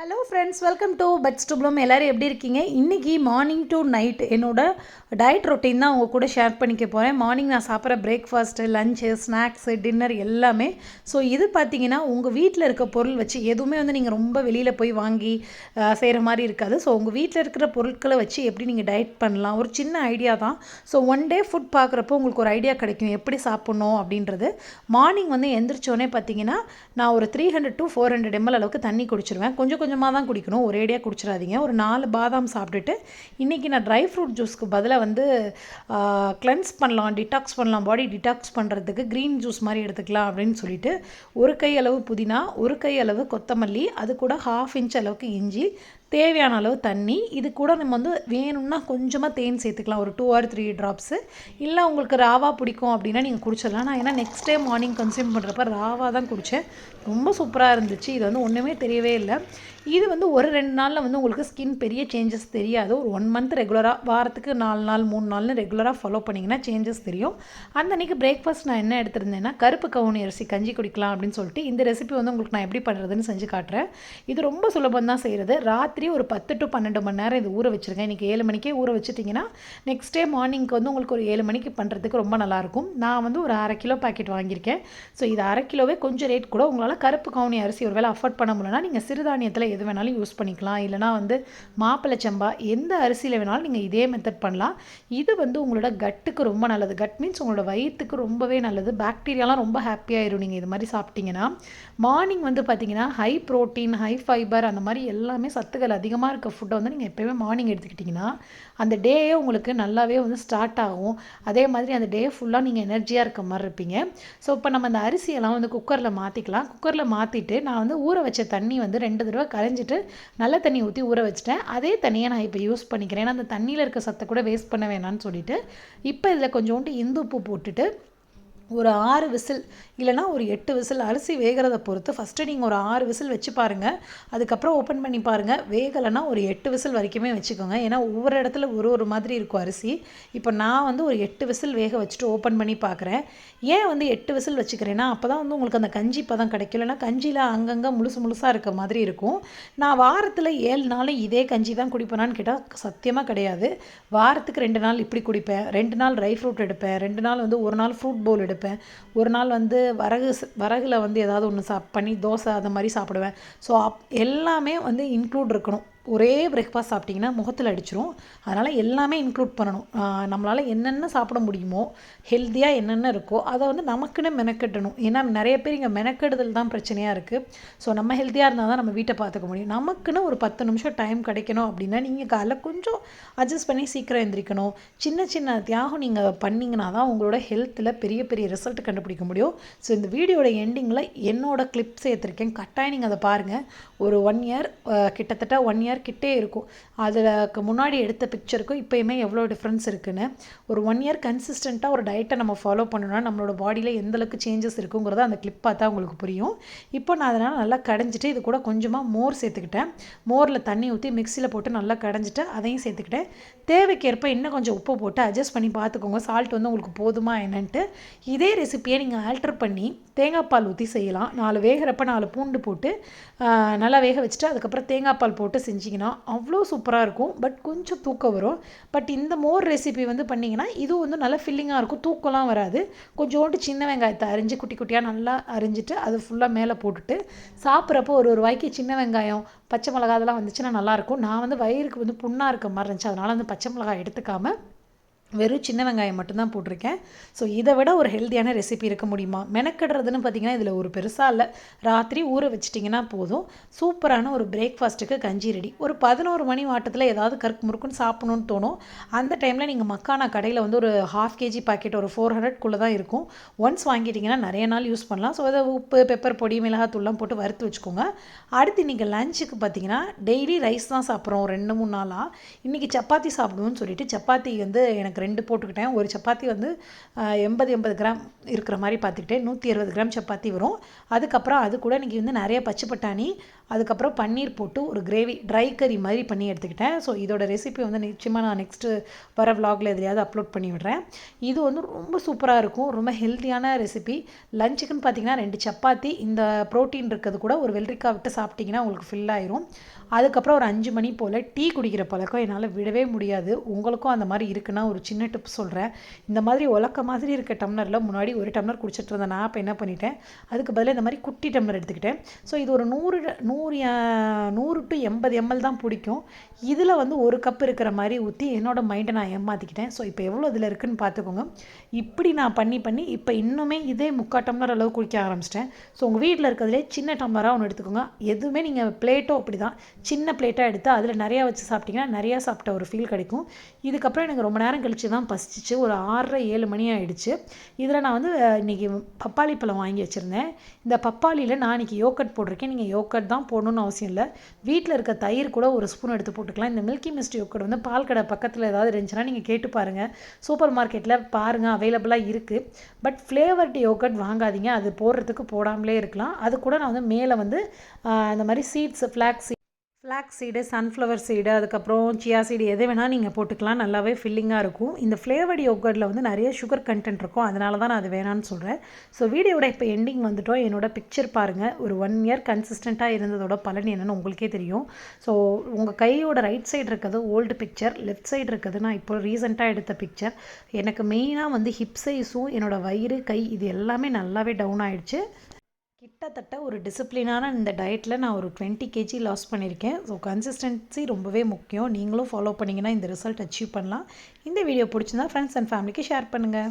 Hello friends welcome to buds to bloom எல்லோரும் எப்படி இருக்கீங்க? இன்றைக்கி மார்னிங் டு நைட் என்னோட டயட் ரொட்டீன் தான் உங்கள் கூட ஷேர் பண்ணிக்க போகிறேன் மார்னிங் நான் சாப்பிட்ற பிரேக்ஃபாஸ்ட்டு லஞ்சு ஸ்நாக்ஸு டின்னர் எல்லாமே. ஸோ இது பார்த்தீங்கன்னா உங்கள் வீட்டில் இருக்க பொருள் வச்சு எதுவுமே வந்து நீங்கள் ரொம்ப வெளியில் போய் வாங்கி செய்கிற மாதிரி இருக்காது. ஸோ உங்கள் வீட்டில் இருக்கிற பொருட்களை வச்சு எப்படி நீங்கள் டயட் பண்ணலாம்? ஒரு சின்ன ஐடியா தான். ஸோ ஒன் டே ஃபுட் பார்க்குறப்போ உங்களுக்கு ஒரு ஐடியா கிடைக்கும். எப்படி சாப்பிட்ணும் அப்படின்றது. மார்னிங் வந்து எந்திரிச்சோடனே பார்த்தீங்கன்னா நான் ஒரு three hundred to four hundred ML அளவுக்கு தண்ணி குடிச்சிருவேன். கொஞ்சம் கொஞ்சமாக தான் குடிக்கணும் ஒரேடியாக குடிச்சிடாதீங்க. ஒரு நாலு பாதாம் சாப்பிட்டுட்டு இன்றைக்கி நான் ட்ரை ஃப்ரூட் ஜூஸ்க்கு பதிலாக வந்து கிளென்ஸ் பண்ணலாம் டிடாக்ஸ் பண்ணலாம் பாடி டிடாக்ஸ் பண்ணுறதுக்கு க்ரீன் ஜூஸ் மாதிரி எடுத்துக்கலாம் அப்படின்னு சொல்லிட்டு ஒரு கை அளவு புதினா ஒரு கை அளவு கொத்தமல்லி அது கூட ஹாஃப் இன்ச் அளவுக்கு இஞ்சி தேவையான அளவு தண்ணி. இது கூட நம்ம வந்து வேணும்னா கொஞ்சமாக தேன் சேர்த்துக்கலாம். ஒரு டூ ஆர் த்ரீ ட்ராப்ஸு இல்லை உங்களுக்கு ராவா பிடிக்கும் அப்படின்னா நீங்கள் குடிச்சிடலாம். நான் ஏன்னா நெக்ஸ்ட் டே மார்னிங் கன்சியூம் பண்ணுறப்ப ராவா தான் குடித்தேன் ரொம்ப சூப்பராக இருந்துச்சு. இது வந்து ஒன்றுமே தெரியவே இல்லை. இது வந்து ஒரு ரெண்டு நாளில் வந்து உங்களுக்கு ஸ்கின் பெரிய சேஞ்சஸ் தெரியாது. ஒரு ஒன் மந்த் ரெகுலராக வாரத்துக்கு நாலு நாள் மூணு நாள்னு ரெகுலராக ஃபாலோ பண்ணிங்கன்னா சேஞ்சஸ் தெரியும். அந்த அன்றைக்கி பிரேக்ஃபாஸ்ட் நான் என்ன எடுத்திருந்தேன்னா கருப்பு கவுனி அரிசி கஞ்சி குடிக்கலாம் அப்படின்னு சொல்லிட்டு இந்த ரெசிபி வந்து உங்களுக்கு நான் எப்படி பண்ணுறதுன்னு செஞ்சு காட்டுறேன். இது ரொம்ப சுலபம் தான் செய்கிறது ராத்திரி ஒரு பத்து டு பன்னெண்டு மணி நேரம் இது ஊற வச்சுருக்கேன் இன்றைக்கி ஏழு மணிக்கே ஊற வச்சுட்டிங்கன்னா நெக்ஸ்ட் டே மார்னிங்க்கு வந்து உங்களுக்கு ஒரு ஏழு மணிக்கு பண்ணுறதுக்கு ரொம்ப நல்லாயிருக்கும் நான் வந்து ஒரு அரை கிலோ பாக்கெட் வாங்கியிருக்கேன். ஸோ இது அரை கிலோவே கொஞ்சம் ரேட் கூட உங்களால் கருப்பு கவுனி அரிசி ஒரு வேளை அஃபோர்ட் பண்ண முடியலன்னா நீங்கள் சிறுதானியத்தில் எது வேணாலும் யூஸ் பண்ணிக்கலாம். இல்லைனா வந்து மாப்பிள்ளை சம்பா எந்த அரிசியில் வேணாலும் நீங்கள் இதே மெத்தட் பண்ணலாம். இது வந்து உங்களோட கட்டுக்கு ரொம்ப நல்லது. கட் மீன்ஸ் உங்களோட வயிற்றுக்கு ரொம்பவே நல்லது. பாக்டீரியாலாம் ரொம்ப ஹாப்பியாயிரும் நீங்கள் இது மாதிரி சாப்பிட்டீங்கன்னா. மார்னிங் வந்து பார்த்தீங்கன்னா ஹை ப்ரோட்டீன் ஹை ஃபைபர் அந்த மாதிரி எல்லாமே சத்துக்கள் அதிகமாக இருக்க ஃபுட்டை வந்து நீங்கள் எப்போயுமே மார்னிங் எடுத்துக்கிட்டிங்கன்னா அந்த டேயே உங்களுக்கு நல்லாவே வந்து ஸ்டார்ட் ஆகும். அதே மாதிரி அந்த டே ஃபுல்லாக நீங்கள் எனர்ஜியாக இருக்க மாதிரி இருப்பீங்க. ஸோ இப்போ நம்ம அந்த அரிசியெல்லாம் வந்து குக்கரில் மாற்றிக்கலாம் குக்கரில் மாற்றிட்டு நான் வந்து ஊற வச்ச தண்ணி வந்து ரெண்டு தடவை கரைஞ்சிட்டு நல்ல தண்ணி ஊற்றி ஊற வச்சிட்டேன். அதே தண்ணியை நான் இப்போ யூஸ் பண்ணிக்கிறேன். ஏன்னா அந்த தண்ணியில் இருக்க சத்தை கூட வேஸ்ட் பண்ண வேணாம்னு சொல்லிட்டு இப்போ இதில் கொஞ்சோண்டு இந்து உப்பு போட்டுட்டு ஒரு ஆறு விசில் இல்லைனா ஒரு எட்டு விசில் அரிசி வேகிறத பொறுத்து ஃபஸ்ட்டு நீங்கள் ஒரு ஆறு விசில் வச்சு பாருங்கள் அதுக்கப்புறம் ஓப்பன் பண்ணி பாருங்கள் வேகலைன்னா ஒரு எட்டு விசில் வரைக்குமே வச்சுக்கோங்க. ஏன்னா ஒவ்வொரு இடத்துல ஒரு ஒரு மாதிரி இருக்கும் அரிசி. இப்போ நான் வந்து ஒரு எட்டு விசில் வேக வச்சுட்டு ஓப்பன் பண்ணி பார்க்குறேன் ஏன் வந்து எட்டு விசில் வச்சுக்கிறேன்னா அப்போ தான் வந்து உங்களுக்கு அந்த கஞ்சி பதம் கிடைக்கும். இல்லைனா கஞ்சியில் அங்கங்கே முழுசு முழுசாக இருக்க மாதிரி இருக்கும். நான் வாரத்தில் ஏழு நாளும் இதே கஞ்சி தான் குடிப்பேனான்னு கேட்டால் சத்தியமாக கிடையாது. வாரத்துக்கு ரெண்டு நாள் இப்படி குடிப்பேன். ரெண்டு நாள் ட்ரை ஃப்ரூட் எடுப்பேன். ரெண்டு நாள் வந்து ஒரு நாள் ஃப்ரூட் பவுல் எடுப்பேன். எடுப்பேன். ஒரு நாள் வந்து வரகு வரகில் வந்து ஏதாவது ஒன்று சாப் பண்ணி தோசை அந்த மாதிரி சாப்பிடுவேன். ஸோ அப் எல்லாமே வந்து இன்க்ளூட் இருக்கணும். ஒரே பிரேக்ஃபாஸ்ட் சாப்பிட்டிங்கன்னா முகத்தில் அடிச்சிரும். அதனால் எல்லாமே இன்க்ளூட் பண்ணணும். நம்மளால் என்னென்ன சாப்பிட முடியுமோ ஹெல்த்தியாக என்னென்ன இருக்கோ அதை வந்து நமக்குன்னு மெனக்கெட்டணும். ஏன்னா நிறைய பேர் இங்கே மெனக்கெடுதல் தான் பிரச்சனையாக இருக்குது ஸோ நம்ம ஹெல்த்தியாக இருந்தால் தான் நம்ம வீட்டை பார்த்துக்க முடியும். நமக்குன்னு ஒரு பத்து நிமிஷம் டைம் கிடைக்கணும் அப்படின்னா நீங்கள் காலைல கொஞ்சம் அட்ஜஸ்ட் பண்ணி சீக்கிரம் எந்திரிக்கணும். சின்ன சின்ன தியாகம் நீங்கள் பண்ணிங்கன்னா தான் உங்களோட ஹெல்த்தில் பெரிய பெரிய ரிசல்ட் கண்டுபிடிக்க முடியும். ஸோ இந்த வீடியோட எண்டிங்கில் என்னோடய கிளிப் சேர்த்துருக்கேன். கட்டாயம் நீங்கள் அதை பாருங்கள் ஒரு ஒன் இயர் கிட்டத்தட்ட ஒன் இயர் கிட்டே இருக்கும். அதில் முன்னாடி எடுத்த பிக்சருக்கும் இப்போயுமே எவ்வளோ டிஃப்ரென்ஸ் இருக்குன்னு. ஒரு ஒன் இயர் கன்சிஸ்டண்ட்டாக ஒரு டயட்டை நம்ம ஃபாலோ பண்ணணும்னா நம்மளோட பாடியில் எந்த அளவுக்கு சேஞ்சஸ் இருக்குங்கிறத அந்த கிளிப் பார்த்தா உங்களுக்கு புரியும். இப்போ நான் அதனால் நல்லா கடைஞ்சிட்டு இது கூட கொஞ்சமாக மோர் சேர்த்துக்கிட்டேன். மோரில் தண்ணி ஊற்றி மிக்சியில் போட்டு நல்லா கடைஞ்சிட்டு அதையும் சேர்த்துக்கிட்டேன். தேவைக்கேற்ப இன்னும் கொஞ்சம் உப்பு போட்டு அட்ஜஸ்ட் பண்ணி பார்த்துக்கோங்க. சால்ட் வந்து உங்களுக்கு போதுமா என்னன்ட்டு. இதே ரெசிப்பியை நீங்கள் ஆல்டர் பண்ணி தேங்காய் பால் ஊற்றி செய்யலாம். நாலு வேகிறப்ப நாலு பூண்டு போட்டு நல்லா வேக வச்சுட்டு அதுக்கப்புறம் தேங்காய் பால் போட்டு செஞ்சு செஞ்சிங்கன்னா அவ்வளோ சூப்பராக இருக்கும். பட் கொஞ்சம் தூக்கம் வரும். பட் இந்த மோர் ரெசிபி வந்து பண்ணிங்கன்னா இதுவும் வந்து நல்லா ஃபில்லிங்காக இருக்கும். தூக்கம்லாம் வராது. கொஞ்சோண்டு சின்ன வெங்காயத்தை அரிஞ்சு குட்டி குட்டியாக நல்லா அரிஞ்சிட்டு அது ஃபுல்லாக மேலே போட்டுட்டு சாப்பிட்றப்போ ஒரு ஒரு வாய்க்கு சின்ன வெங்காயம் பச்சை மிளகா அதெல்லாம் வந்துச்சுன்னா நல்லாயிருக்கும் நான் வந்து வயிறுக்கு வந்து புண்ணாக இருக்க மாதிரி இருந்துச்சு. அதனால் வந்து பச்சை மிளகாய் எடுத்துக்காமல் வெறும் சின்ன வெங்காயம் மட்டும்தான் போட்டிருக்கேன். ஸோ இதை விட ஒரு ஹெல்த்தியான ரெசிபி இருக்க முடியுமா? மெனக்கடுறதுன்னு பார்த்தீங்கன்னா இதில் ஒரு பெருசாக இல்லை. ராத்திரி ஊற வச்சிட்டிங்கன்னா போதும். சூப்பரான ஒரு பிரேக்ஃபாஸ்ட்டுக்கு கஞ்சி ரெடி ஒரு பதினோரு மணி வாட்டத்தில் ஏதாவது கருக்கு முறுக்குன்னு சாப்பிடணும்னு தோணும். அந்த டைமில் நீங்கள் மக்கானா கடையில் வந்து ஒரு ஹாஃப் கேஜி பாக்கெட் ஒரு ஃபோர் ஹண்ட்ரட்குள்ளே தான் இருக்கும். ஒன்ஸ் வாங்கிட்டிங்கன்னா நிறைய நாள் யூஸ் பண்ணலாம். ஸோ அதை உப்பு பெப்பர் பொடி மிளகாத்தூள்லாம் போட்டு வறுத்து வச்சுக்கோங்க. அடுத்து இன்றைக்கி லஞ்சுக்கு பார்த்தீங்கன்னா டெய்லி ரைஸ் தான் சாப்பிட்றோம். ரெண்டு மூணு நாளாக இன்றைக்கி சப்பாத்தி சாப்பிடுவோம்னு சொல்லிட்டு சப்பாத்தி வந்து எனக்கு ரெண்டு போட்டுக்கிட்டேன். ஒரு சப்பாத்தி வந்து எண்பது எண்பது கிராம் இருக்கிற மாதிரி பார்த்துக்கிட்டேன். நூற்றி இருபது கிராம் சப்பாத்தி வரும். அதுக்கப்புறம் அது கூட இன்றைக்கி வந்து நிறைய பச்சை பட்டாணி அதுக்கப்புறம் பன்னீர் போட்டு ஒரு கிரேவி ட்ரை கறி மாதிரி பண்ணி எடுத்துக்கிட்டேன். ஸோ இதோட ரெசிபி வந்து நிச்சயமாக நான் நெக்ஸ்ட்டு வர vlogல எதுலையாவது அப்லோட் பண்ணி விடுறேன். இது வந்து ரொம்ப சூப்பராக இருக்கும். ரொம்ப ஹெல்த்தியான ரெசிபி லஞ்சுக்குன்னு பார்த்தீங்கன்னா ரெண்டு சப்பாத்தி இந்த ப்ரோட்டீன் இருக்கிறது கூட ஒரு வெள்ளரிக்காய் விட்டு சாப்பிட்டிங்கன்னா உங்களுக்கு ஃபில் ஆயிரும். அதுக்கப்புறம் ஒரு அஞ்சு மணி போல் டீ குடிக்கிற பழக்கம் என்னால் விடவே முடியாது. உங்களுக்கும் அந்த மாதிரி இருக்குன்னா ஒரு சின்ன டிப் சொல்கிறேன் இந்த மாதிரி உலக்க மாதிரி இருக்க டம்ளரில் முன்னாடி ஒரு டம்ளர் குடிச்சிட்டு இருந்தேன். நான் இப்போ என்ன பண்ணிட்டேன்? அதுக்கு பதிலாக இந்த மாதிரி குட்டி டம்ளர் எடுத்துக்கிட்டேன். ஸோ இது ஒரு நூறு நூறு நூறு நூறு டு எண்பது எம்எல் தான் பிடிக்கும். இதில் வந்து ஒரு கப் இருக்கிற மாதிரி ஊற்றி என்னோட மைண்டை நான் ஏமாற்றிக்கிட்டேன் ஸோ இப்போ எவ்வளோ இதில் இருக்குதுன்னு பார்த்துக்கோங்க. இப்படி நான் பண்ணி பண்ணி இப்போ இன்னுமே இதே முக்கால் டம்ளர் அளவு குடிக்க ஆரம்பிச்சிட்டேன். ஸோ உங்கள் வீட்டில் இருக்கிறதுலே சின்ன டம்ளராக ஒன்று எடுத்துக்கோங்க. எதுவுமே நீங்கள் பிளேட்டோ அப்படி தான் சின்ன பிளேட்டாக எடுத்து அதில் நிறையா வச்சு சாப்பிட்டிங்கன்னா நிறையா சாப்பிட்ட ஒரு ஃபீல் கிடைக்கும். இதுக்கப்புறம் எனக்கு ரொம்ப நேரம் கழிச்சு தான் பசிச்சிச்சு. ஒரு ஆறரை ஏழு மணி ஆகிடுச்சு இதில் நான் வந்து இன்றைக்கி இன்னைக்கு பப்பாளி பழம் வாங்கி வச்சுருந்தேன். இந்த பப்பாளியில் நான் இன்னைக்கு யோகட் போட்டிருக்கேன். நீங்கள் யோகட் தான் போடணும்னு அவசியம் இல்லை. வீட்டில் இருக்க தயிர் கூட ஒரு ஸ்பூன் எடுத்து போட்டுக்கலாம். இந்த மில்கி மிஸ்ட் யோகட் வந்து பால் கடை பக்கத்தில் ஏதாவது இருந்துச்சுன்னா நீங்கள் கேட்டு பாருங்கள் சூப்பர் மார்க்கெட்டில் பாருங்கள் அவைலபிளாக இருக்குது பட் ஃப்ளேவர்டு யோகட் வாங்காதீங்க. அது போடுறதுக்கு போடாமலே இருக்கலாம். அது கூட நான் வந்து மேலே வந்து இந்த மாதிரி seeds flax seed flax seed sunflower seed அதுக்கப்புறம் சியா சீடு எது வேணால் நீங்கள் போட்டுக்கலாம். நல்லாவே ஃபில்லிங்காக இருக்கும். இந்த ஃப்ளேவர்டு யோகர்ட்டில் வந்து நிறைய சுகர் கண்டென்ட் இருக்கும். அதனால தான் நான் அது வேணான்னு சொல்கிறேன் ஸோ வீடியோட இப்போ எண்டிங் வந்துட்டோம். என்னோடய பிக்சர் பாருங்கள் ஒரு ஒன் இயர் கன்சிஸ்டண்ட்டாக இருந்ததோட பலன் என்னென்னு உங்களுக்கே தெரியும். ஸோ உங்கள் கையோட ரைட் சைடு இருக்கிறது ஓல்டு பிக்சர் லெஃப்ட் சைடு இருக்கிறது நான் இப்போ ரீசெண்டாக எடுத்த பிக்சர் எனக்கு மெயினாக வந்து ஹிப் சைஸும் என்னோட வயிறு கை இது எல்லாமே நல்லாவே டவுன் ஆகிடுச்சு கிட்டத்தட்ட ஒரு டிசிப்ளினான இந்த டயட்டில் நான் ஒரு டுவெண்ட்டி கேஜி லாஸ் பண்ணியிருக்கேன் ஸோ கன்சிஸ்டன்சி ரொம்பவே முக்கியம். நீங்களும் ஃபாலோ பண்ணிங்கன்னா இந்த ரிசல்ட் அச்சீவ் பண்ணலாம். இந்த வீடியோ பிடிச்சிருந்தா ஃப்ரெண்ட்ஸ் அண்ட் ஃபேமிலிக்கு ஷேர் பண்ணுங்கள்